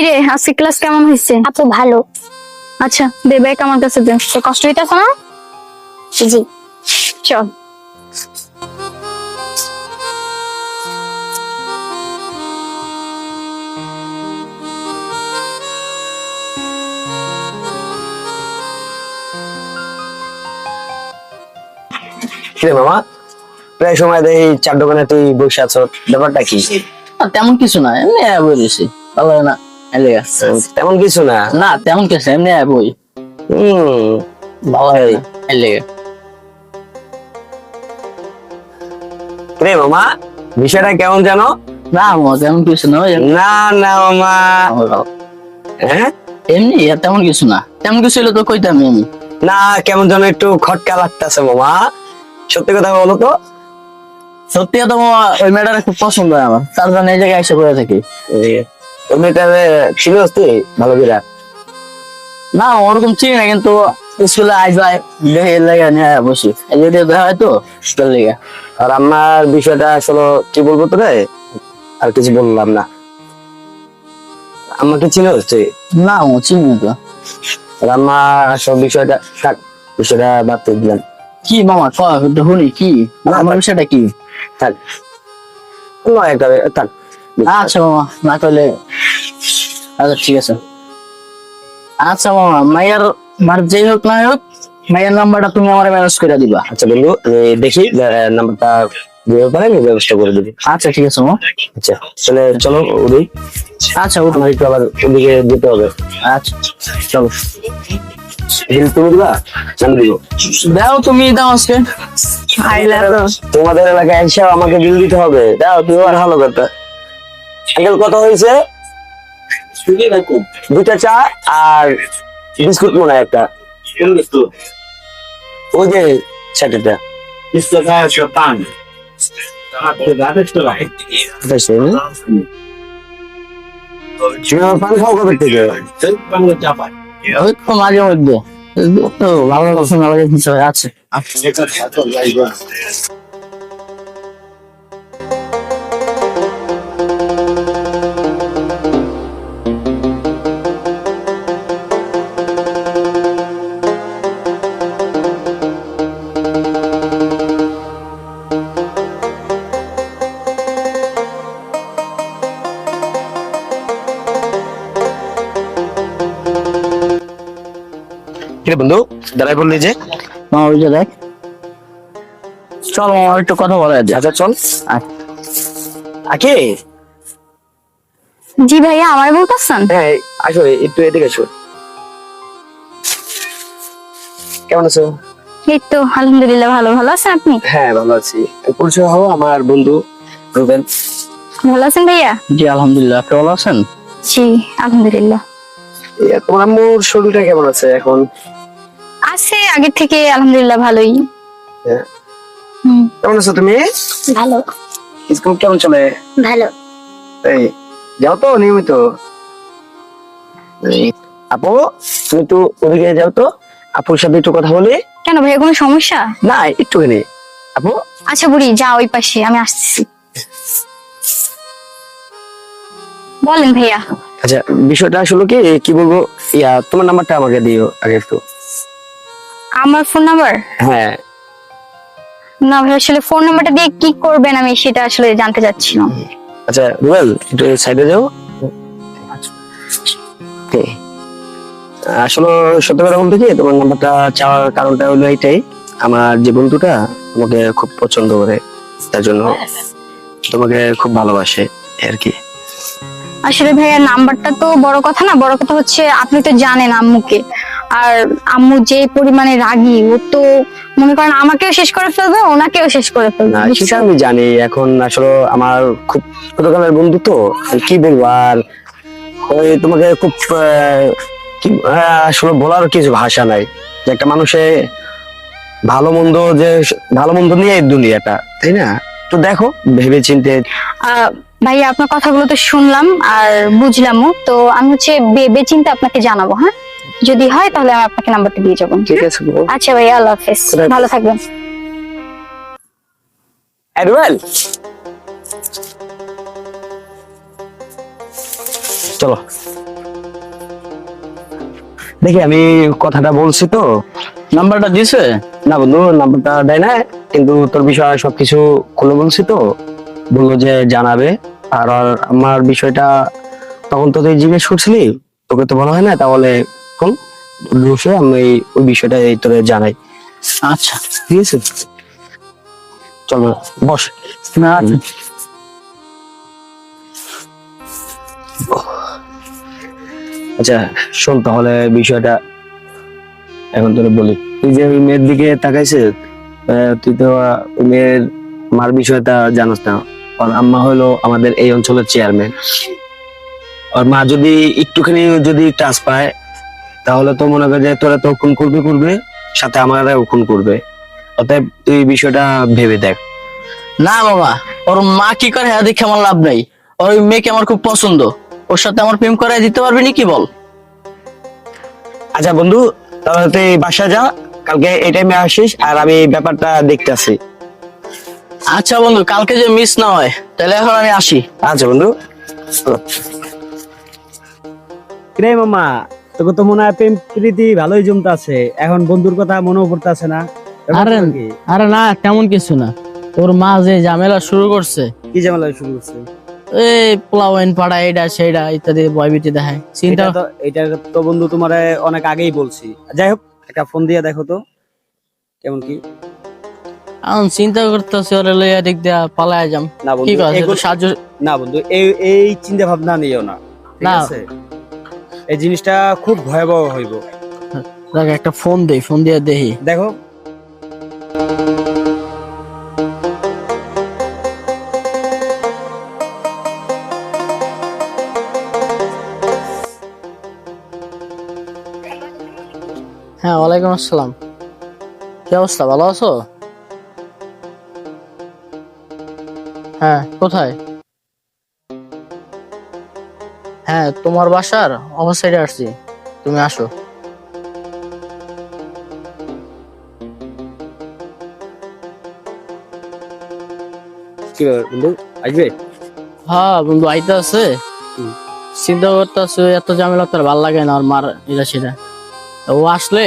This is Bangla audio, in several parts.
কিরে আজকে ক্লাস কেমন হয়েছে? আপু ভালো। আচ্ছা দে ব্যাগ আমার কাছে দে। তো কষ্ট হইতেছে না? জি। চল। কিরে মামা? প্রায় সময় দেখি চার দোকানে তুই বসে আছো। ব্যাপারটা কি? তেমন কিছু না এমনি বই ভালো না। তেমন কিছু না। না তেমন কিছু এমনি বই। হম। ভালো হয় রে মামা বিষয়টা কেমন জানো? না মামা তেমন কিছু না না না মামা। হ্যাঁ? এমনি আর তেমন কিছু না। তেমন কিছু হলে তো কইতাম আমি। না কেমন যেন একটু খটকা লাগতেছে মামা। সত্যি কথা বলো তো। সত্যি কথা মামা ওই মেয়েটার খুব পছন্দ হয় আমার। তার জন্য এই জায়গায় এসে পড়ে থাকি। চিনিস তুই ভালো করে? না ওরকম চিনি না কিন্তু স্কুলে এর লাগে নিয়ে বসি। এই যে দেখা হয় তো লেগে। আর আমার বিষয়টা আসলে কি বলব তোরে? আর কিছু বললাম না। আমাকে চিনিস তুই না ও চিনি তো। আর আমার আসল বিষয়টা থাক বিষয়টা বাদ দিয়ে দিলাম। কি মামা শুনি কি? আমার বিষয়টা কি? থাক। নয় একটা থাক। আচ্ছা মামা না করলে আচ্ছা ঠিক আছে। আচ্ছা মামা মাইয়ার মার যেই হোক না হোক মাইয়ার নাম্বারটা তুমি আমার ম্যানেজ করে দিবা। আচ্ছা বন্ধু দেখি নাম্বারটা দিতে পারে আমি ব্যবস্থা করে দিবি। আচ্ছা ঠিক আছে মামা। আচ্ছা তাহলে চলো আচ্ছা উঠো। একটু আবার ওদিকে যেতে হবে। আচ্ছা। চলো। বিল তুমি দিবা? আমি দিব। দাও তুমি দাও আজকে। তোমাদের এলাকায় এসে আমাকে বিল দিতে হবে। দাও তুমি আর ভালো কথা। আঙ্কেল কত হয়েছে? দুটা চা আর বিস্কুট মনে হয় একটা। ওই যে তো মাঝে মধ্যে। ভালো লাগছে লাগে কিছু আছে কিরে বন্ধু? দাঁড়াই বললি যে। মামা ওই যে দেখ। চল একটু কথা বলা যায় আচ্ছা চল। আকে? জি ভাইয়া আমার বলতেছেন? হ্যাঁ আসো একটু এদিকে আসো। কেমন আছো? এই তো আলহামদুলিল্লাহ ভালো। ভালো আছেন আপনি? হ্যাঁ ভালো আছি। পরিচয় হও আমার বন্ধু রুবেন। ভালো আছেন ভাইয়া? জি আলহামদুলিল্লাহ। আপনি ভালো আছেন? জি আলহামদুলিল্লাহ। তোমার আম্মুর শরীরটা কেমন আছে এখন? আছে আগের থেকে আলহামদুলিল্লাহ ভালোই। হ্যাঁ। কেমন আছো তুমি? ভালো। স্কুল কেমন চলে? ভালো। এই যাও তো নিয়মিত। আপু তুমি একটু ওদিকে যাও তো। আপুর সাথে একটু কথা বলি। কেন ভাইয়া কোনো সমস্যা? না একটুখানি। আপু? আচ্ছা বুড়ি যা ওই পাশে আমি আসতেছি। বলেন ভাইয়া। আচ্ছা বিষয়টা আসলে কি কি বলব ইয়া তোমার নাম্বারটা আমাকে দিও আগে একটু। আমার ফোন নাম্বার? হ্যাঁ। না ভাই আসলে ফোন নাম্বারটা দিয়ে কি করবেন আমি সেটা আসলে জানতে চাচ্ছি না আচ্ছা রুবেল একটু সাইডে যাও. আসলে সত্য কথা বলতে কি তোমার নাম্বারটা চাওয়ার কারণটা হলো এইটাই আমার যে বন্ধুটা তোমাকে খুব পছন্দ করে তার জন্য তোমাকে খুব ভালোবাসে আর কি। আসলে ভাইয়া নাম্বারটা তো বড় কথা না বড় কথা হচ্ছে আপনি তো জানেন আম্মুকে। আর আম্মু যে পরিমাণে রাগী ও তো মনে করেন আমাকেও শেষ করে ফেলবে ওনাকেও শেষ করে ফেলবে সেটা আমি জানি এখন আসলে আমার খুব ছোটকালের বন্ধু তো কি বলব আর ওই তোমাকে খুব কি আসলে বলার কিছু ভাষা নাই। যে একটা মানুষে ভালো মন্দ যে ভালো মন্দ নিয়ে দুনিয়াটা তাই না? তো দেখো ভেবে চিনতে আহ, ভাইয়া আপনার কথাগুলো তো শুনলাম আর বুঝলামও। তো আমি হচ্ছে ভেবে চিন্তে আপনাকে জানাব হ্যাঁ? যদি হয় তাহলে আমি আপনাকে নাম্বারটা দিয়ে যাব। ঠিক আছে। আচ্ছা ভাইয়া আল্লাহ হাফেজ। ভালো থাকবেন। রুবেল চলো। দেখি আমি কথাটা বলছি তো। নাম্বারটা দিছে না বন্ধু নাম্বারটা দেয় না কিন্তু তোর বিষয়ে সবকিছু খুলে বলছি তো। বলল যে জানাবে। আর আর আমার বিষয়টা তখন তো তুই জিজ্ঞেস করছিলি? তোকে তো বলা হয় না তাহলে কোন বসে আমি ওই বিষয়টা এই তোরে জানাই। আচ্ছা। ঠিক আছে? চল বস। না আচ্ছা। আচ্ছা শোন তাহলে বিষয়টা এখন তোরে বলি। তুই যে ওই মেয়ের দিকে তাকাইছে আহ, তুই তো ওই মেয়ের মার বিষয়টা জানাস না। ওর আম্মা হলো আমাদের এই অঞ্চলের চেয়ারম্যান ওর মা যদি একটুখানি যদি টাচ পায় তাহলে তো মনে করে যে তোরা তো খুন করবে করবে সাথে আমারাও খুন করবে। অতএব তুই বিষয়টা ভেবে দেখ। না বাবা ওর মা কি করে হ্যাঁ দেখে আমার লাভ নাই। ওর ওই মেয়েকে আমার খুব পছন্দ। ওর সাথে আমার প্রেম করাই দিতে পারবি নি কি বল? আচ্ছা বন্ধু তাহলে তুই বাসা যা কালকে এই টাইমে আসিস আর আমি ব্যাপারটা দেখতে আসি আচ্ছা বন্ধু কালকে যে মিস না হয় তাহলে এখন আমি আসি। আচ্ছা বন্ধু। রে মামা তোকে তো মনে হয় প্রেম প্রীতি ভালোই জমতে আছে এখন বন্ধুর কথা মনেও পড়তে আছে না আরে আরে না তেমন কিছু না। তোর মা যে ঝামেলা শুরু করছে। কি ঝামেলা শুরু করছে? এই পোলাওয়াইন পাড়া এইটা সেইটা ইত্যাদি বয়বিটি দেখায়। চিন্তা এটা তো এটা তো বন্ধু তোমার অনেক আগেই বলছি। যাই হোক একটা ফোন দিয়ে দেখো তো। কেমন কি? এখন চিন্তা করতেছি ওরে লইয়া দিক দিয়া পালায় যাম। না বন্ধু কথা এগুলো- সাহায্য না বন্ধু এই এই চিন্তা ভাবনা নিও না ঠিক। আছে? এই জিনিসটা খুব ভয়াবহ হইব। দেখ একটা ফোন দেই ফোন দিয়ে দেখি। দেখো। হ্যাঁ ওয়ালাইকুম আসসালাম। কি অবস্থা ভালো আছো? হ্যাঁ। কোথায়? হ্যাঁ তোমার বাসার অপর সাইডে আসছি। তুমি আসো। কি বন্ধু? আসবে? হ্যাঁ বন্ধু আইতে আছে। চিন্তা করতে আছে এত ঝামেলা তোর ভালো লাগে না আর মার এটা সেটা ও আসলে?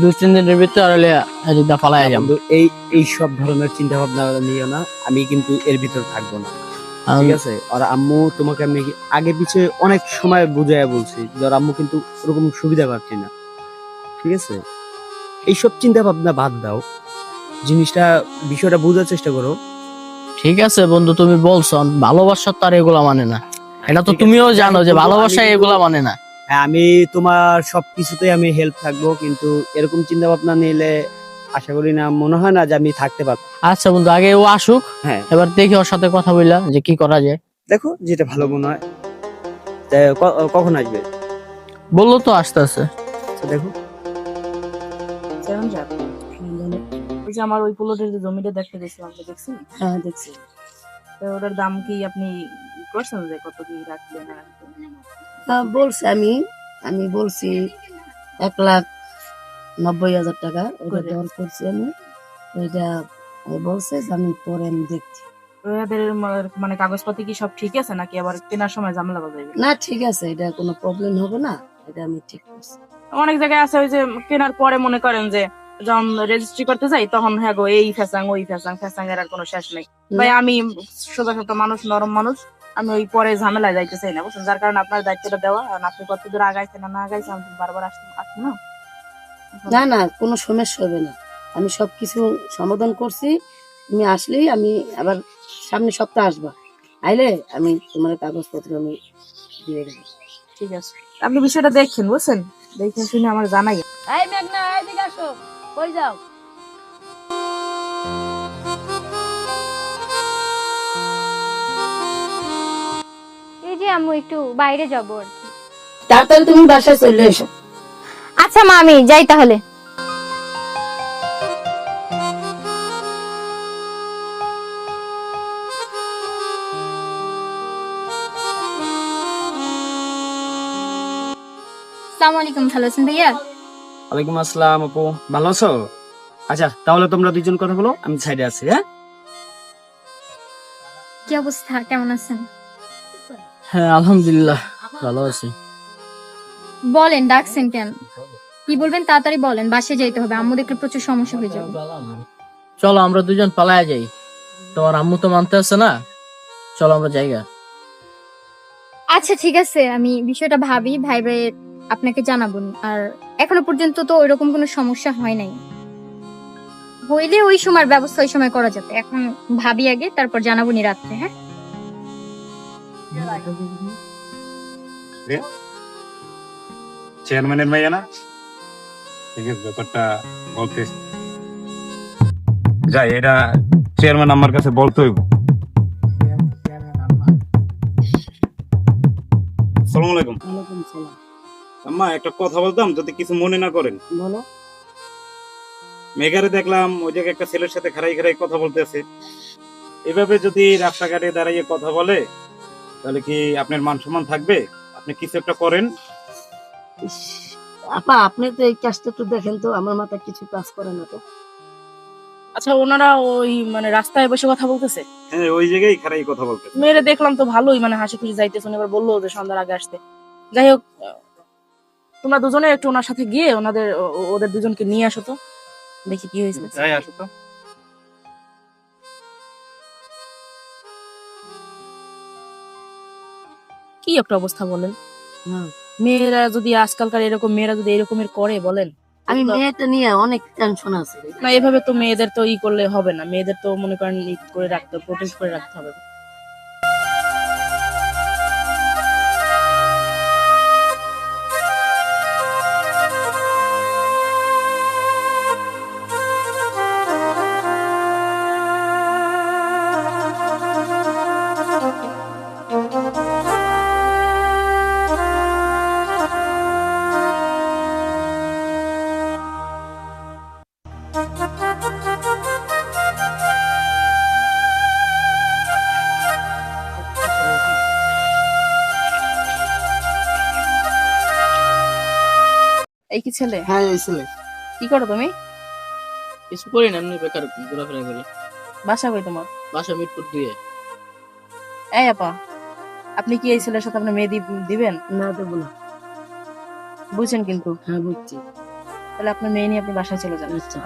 দুই তিন দিনের ভিতরে হলে এদিকটা পালায় যাম এই এই সব ধরনের চিন্তা ভাবনা নিও না আমি কিন্তু এর ভিতর থাকব না। ঠিক আছে? আর আম্মু তোমাকে আমি আগে পিছে অনেক সময় বুঝাইয়া বলছি ওর আম্মু কিন্তু ওরকম সুবিধা পাচ্ছি না। ঠিক আছে? এইসব চিন্তা ভাবনা বাদ দাও। জিনিসটা বিষয়টা বোঝার চেষ্টা করো। ঠিক আছে বন্ধু তুমি বলছো ভালোবাসা তো আর এগুলা মানে না। এটা তো তুমিও জানো যে ভালোবাসা এগুলা মানে না। আমি তোমার সবকিছুতেই আমি হেল্প থাকব কিন্তু এরকম চিন্তা ভাবনা নিলে আশা করি না মনে হয় না যে আমি থাকতে পারব। আচ্ছা বন্ধু আগে ও আসুক হ্যাঁ। এবার দেখি ওর সাথে কথা বললা যে কি করা যায়। দেখো যেটা ভালো মনে হয়। তা ক- কখন আসবে? বলল তো আসতে আছে আচ্ছা, দেখো। সেরকম যাক ওই যে আমার ওই প্লটের যে জমিটা দেখতে গেছিলাম তো দেখছি হ্যাঁ দেখছি। তো ওটার দাম কি আপনি করছেন যে কত কি। রাখবেন বলছি আমি আমি বলছি এক লাখ নব্বই হাজার টাকা ওটা। দর করছি আমি। ওইটা বলছে যে আমি পরে আমি দেখছি। ওদের মানে কাগজপাতি কি সব ঠিক আছে নাকি আবার কেনার সময় ঝামেলা বাজাইবে না ঠিক আছে এটা কোনো প্রবলেম হবে না এটা আমি ঠিক করছি। অনেক জায়গায় আছে ওই যে কেনার পরে মনে করেন যে যখন রেজিস্ট্রি করতে যাই তখন হ্যাঁ গো এই ফ্যাসাং ওই ফ্যাসাং ফ্যাসাং এর আর কোনো শেষ নেই। ভাই আমি সোজা সোজা মানুষ নরম মানুষ আমি ওই পরে ঝামেলায় যাইতে চাই না বুঝছেন? যার কারণে আপনার দায়িত্বটা দেওয়া আর আপনি কত দূর আগাইছেন না না আগাইছেন আমি বারবার আসতে আসছি না। না না কোনো সমস্যা হবে না। আমি সব কিছু সমাধান করছি তুমি আসলেই আমি আবার সামনে সপ্তাহ আসবা। আইলে আমি তোমার কাগজপত্র আমি দিয়ে দেবো। ঠিক আছে। আপনি বিষয়টা দেখছেন বুঝছেন? দেখে শুনে আমার জানাই। এই মেঘনা এদিকে আসো। কই যাও? আম্মু একটু বাইরে যাব আর কি। তাড়াতাড়ি তুমি বাসায় চলে এসো। আচ্ছা মা আমি যাই তাহলে। আসসালামু আলাইকুম ভালো আছেন ভাইয়া? ওয়ালাইকুম আসসালাম আপু ভালো আছো? আচ্ছা তাহলে তোমরা দুজন কথা বলো আমি সাইডে আছি হ্যাঁ? কি অবস্থা? কেমন আছেন? হ্যাঁ আলহামদুলিল্লাহ ভালো আছি। বলেন ডাকছেন কেন? কি বলবেন তাড়াতাড়ি বলেন বাসে যাইতে হবে আম্মু দেখলে প্রচুর সমস্যা হয়ে যাবে। চলো আমরা দুজন পালায়া যাই। তোমার আম্মু তো মানতে আছে না? চলো আমরা জায়গা আচ্ছা ঠিক আছে আমি বিষয়টা ভাবি ভাই ভাই আপনাকে জানাব। আর এখনও পর্যন্ত তো ওইরকম কোনো সমস্যা হয় নাই। হইলে ওই সময়ের ব্যবস্থা ওই সময় করা যাবে। এখন ভাবি আগে তারপর জানাব নি রাত্রে হ্যাঁ? চেয়ারম্যানের মাইয়া না ঠিক আছে ব্যাপারটা বলতে যাই এটা চেয়ারম্যান আমার কাছে বলতে হইব আসসালামু আলাইকুম ওয়ালাইকুম সালাম আম্মা একটা কথা বলতাম যদি কিছু মনে না করেন বলো মেঘারে দেখলাম ওই জায়গায় একটা ছেলের সাথে খারাই খারাই কথা বলতেছে এভাবে যদি রাস্তাঘাটে দাঁড়িয়ে কথা বলে তাহলে কি আপনার মান সম্মান থাকবে? আপনি কিছু একটা করেন? ইস, আপা আপনি তো এই কাজটা একটু দেখেন তো আমার মাথায় কিছু কাজ করে না তো। আচ্ছা ওনারা ওই মানে রাস্তায় বসে কথা বলতেছে? হ্যাঁ ওই জায়গায় খারাই কথা বলতে মেয়েরে দেখলাম তো ভালোই মানে হাসি খুশি যাইতেছে উনি এবার বলল যে সন্ধ্যার আগে আসতে। যাই হোক আহ, তোমরা দুজনে একটু ওনার সাথে গিয়ে ওনাদের ও- ও- ওদের দুজনকে নিয়ে আসো তো দেখি কি হয়েছে। যাই আসো তো। কি একটা অবস্থা বলেন? মেয়েরা যদি আজকালকার এরকম মেয়েরা যদি এরকমের করে বলেন আমি মেয়েটা নিয়ে অনেক টেনশন আছে। না এভাবে তো মেয়েদের তো ই করলে হবে না। মেয়েদের তো মনে করেন ই করে রাখতে হবে প্রোটেক্ট করে রাখতে হবে। এই কি ছেলে? হ্যাঁ এই ছেলে। কি করো তুমি? কিছু করি না এমনি বেকার ঘোরাফেরা করি। বাসা কই তোমার? বাসা মিটপুর দিয়ে। এই আপা আপনি কি এই ছেলের সাথে আপনার মেয়ে দি- দিবেন? না দেবো না। বুঝছেন কিন্তু? হ্যাঁ বুঝছি। তাহলে আপনার মেয়ে নিয়ে আপনি বাসায় চলে যান। আচ্ছা।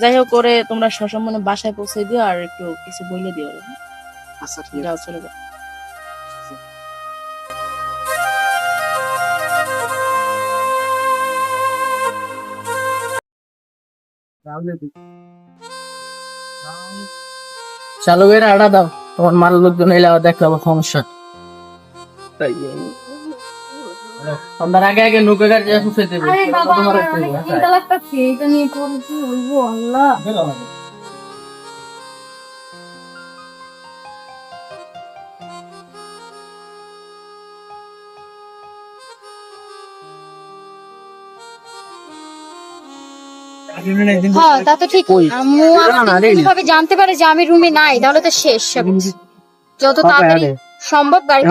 যাই হোক করে তোমরা সসম্মানে বাসায় পৌঁছে দিও আর একটু কিছু বলে দিও? আচ্ছা ঠিক যাও চলে যাও। চালু করে আড়া দাও তোমার মাল লোকজন এলে আবার সমস্যা। সন্ধ্যার আগে আগে নৌকা গাড়ি পৌঁছে দেবে। আরে বাবা আমার অনেক হ্যাঁ। চিন্তা লাগতেছে এটা নিয়ে কি বলব আল্লাহ। হ্যাঁ তা তো ঠিক। আম্মু ভাবে জানতে পারে যে আমি রুমে নাই তাহলে তো শেষ। সব। যত তাড়াতাড়ি সম্ভব গাড়ি